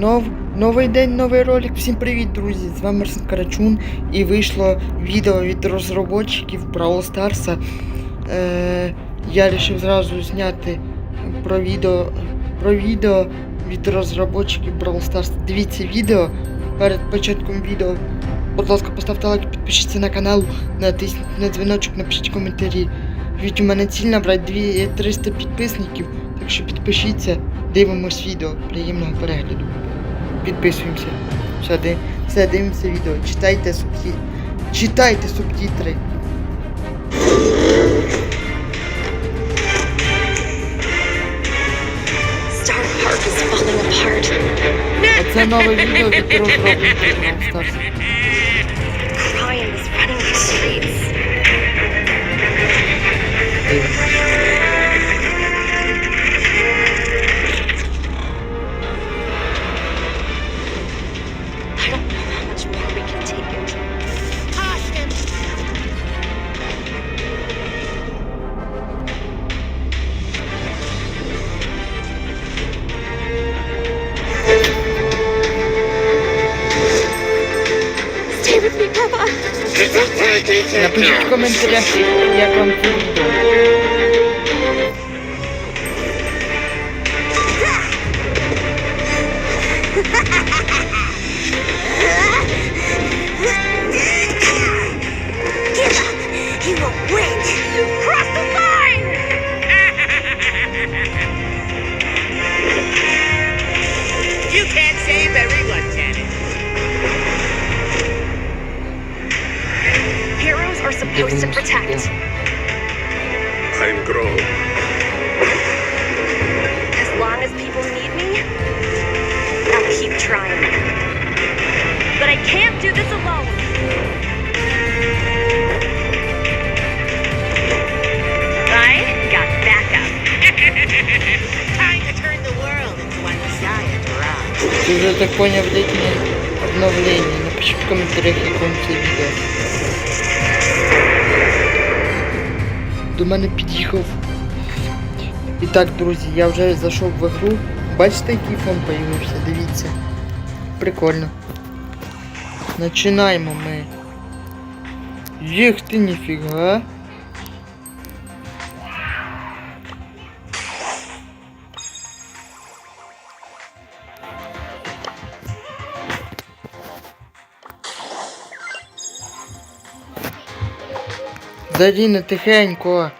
Но, нов, новий день, новий ролик. Всім привіт, друзі! З вами Арсен Карачун. І вийшло відео від розробників Brawl Stars. Е, я вирішив зразу зняти про відео, про відео від розробників Brawl Stars. Дивіться відео. Перед початком відео. Будь ласка, поставте лайк, підпишіться на канал, натисніть на дзвіночок, напишіть коментарі. Ведь у мене ціль набрати 2 300 підписників, так що підпишіться, дивимось відео. Приємного перегляду. Підписуємося. Все. Все, дивимося відео. Читайте субтитри. Читайте субтитри. Оце нове відео від розробників Stars. Напишіть в коментарях, як вам так поняв літнє обновлення. Напишіть в коментарях, як вам це відео. До мене під'їхав. І так, друзі, я вже зайшов в ігру. Бачите, який фон появився? Дивіться. Прикольно. Починаємо ми. Їх ти ніфіга. Заріна, тихенько.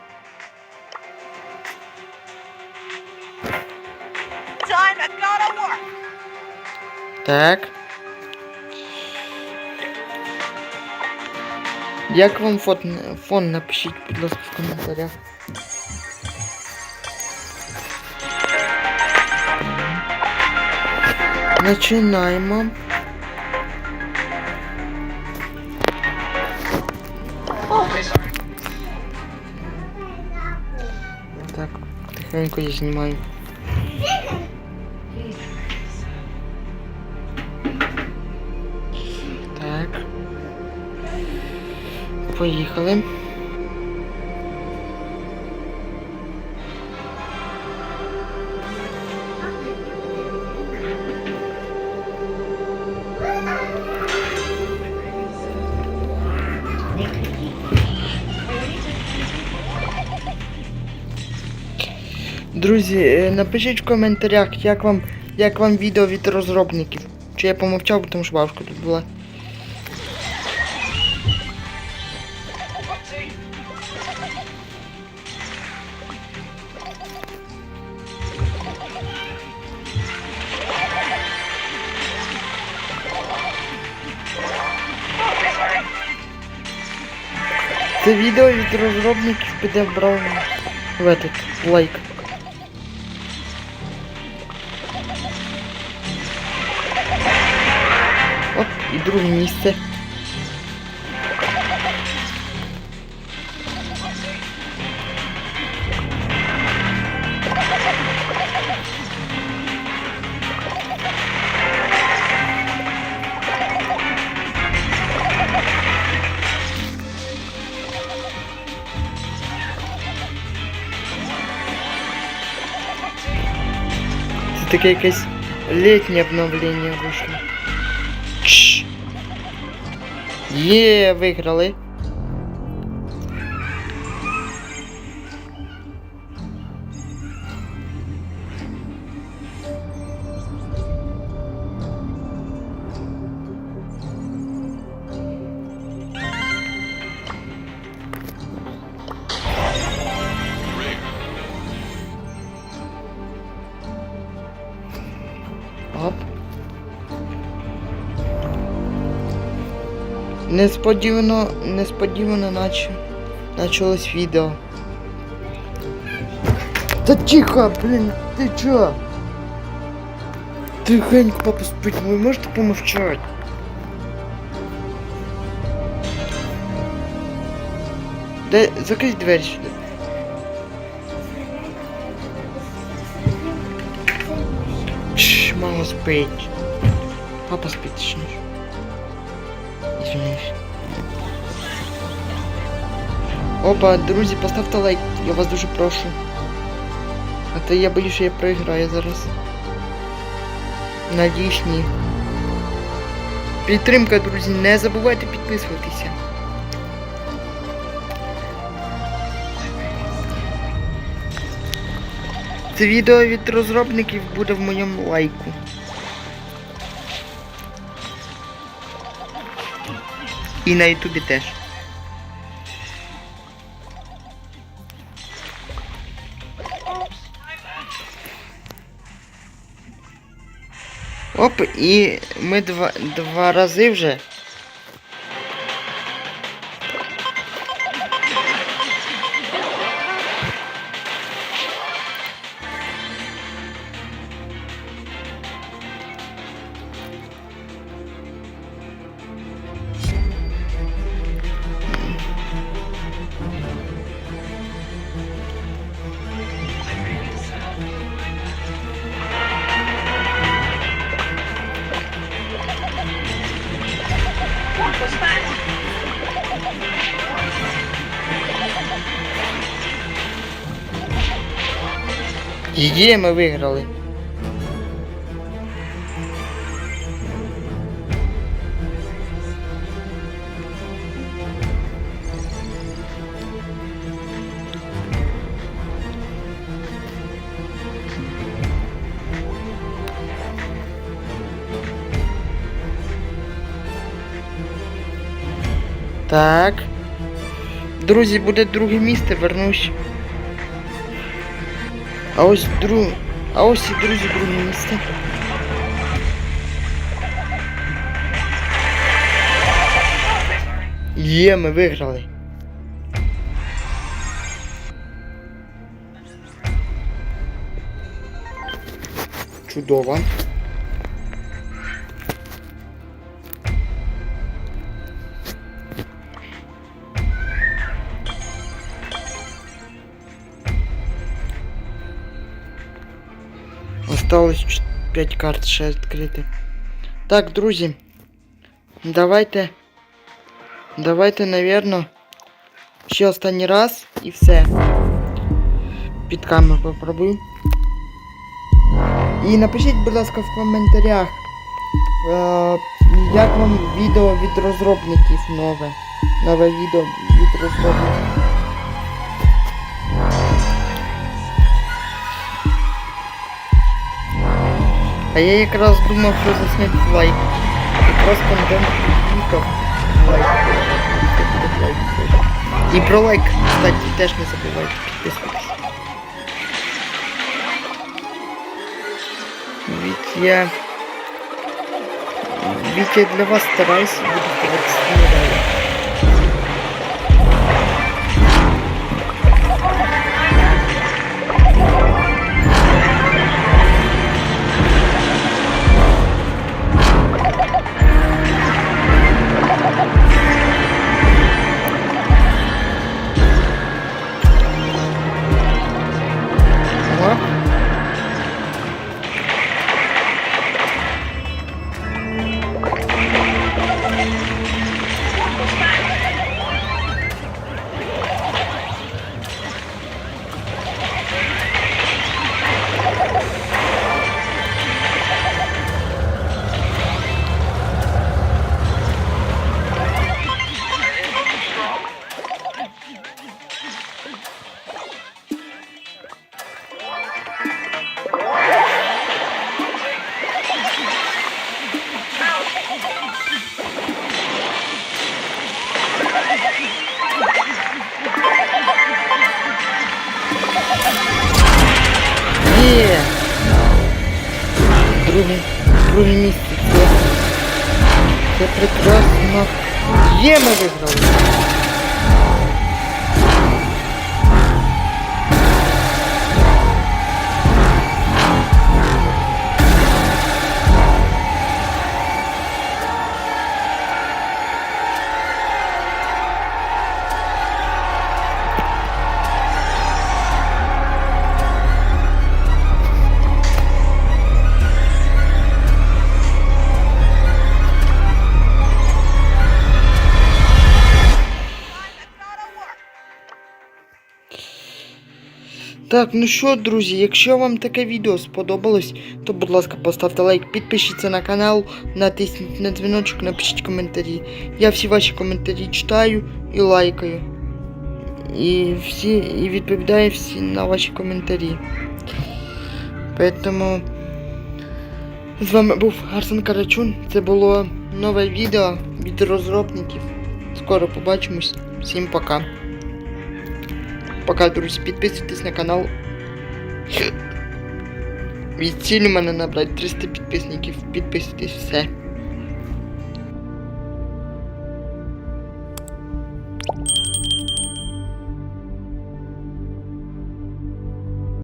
Так. Як вам фон, фон напишіть, будь ласка, в коментарях. Починаємо. Тихенько я знімаю. Так. Поїхали. Друзі, е, напишіть в коментарях, як вам, як вам відео від розробників. Чи я помовчав, тому що бабушка тут була. Це відео від розробників піде в брав в этот лайк. Друге місце. таке якесь Летнее обновление вышло. Є, виграли. Несподівано, несподівано наче началось відео. Та тихо, блін, ти чо? Тихенько, папа спить, ви можете помовчати? Де, закрий двері сюди. Шш, мама спить. Папа спить, точніше. Извиняюсь. Опа, друзі, поставте лайк, я вас дуже прошу. А то я боюсь, що я проіграю зараз. Надіюсь, ні. Підтримка, друзі, не забувайте підписуватися. Це відео від розробників буде в моєму лайку. І на ютубі теж. Оп, і ми два, два рази вже. Є, ми виграли. Так. Друзі, буде друге місце, вернусь. А ось друг... А ось і друзі друге місце. Є, ми виграли. Чудово. Осталось 5 карт ще відкрити. Так, друзі. Давайте. Давайте, навірно. Ще останній раз і все. Під камеру попробую. І напишіть, будь ласка, в коментарях, е, як вам відео від розробників нове. Нове відео від розробників. А я якраз думав, що засняти лайк. Якраз контент клікав лайк. Лайк. І про лайк, кстати, теж не забувайте підписуватися. Ведь я... Ведь я для вас стараюсь и буду стараться Друге, друге місце. Це, прекрасно. Є, ми виграли. Так, ну що, друзі, якщо вам таке відео сподобалось, то будь ласка, поставте лайк, підпишіться на канал, натисніть на дзвіночок, напишіть коментарі. Я всі ваші коментарі читаю і лайкаю. І всі і відповідаю всі на ваші коментарі. Поэтому з вами був Арсен Карачун. Це було нове відео від розробників. Скоро побачимось. Всім пока. Пока, друзі, підписуйтесь на канал. Від цілі мене набрати 300 підписників. Підписуйтесь все.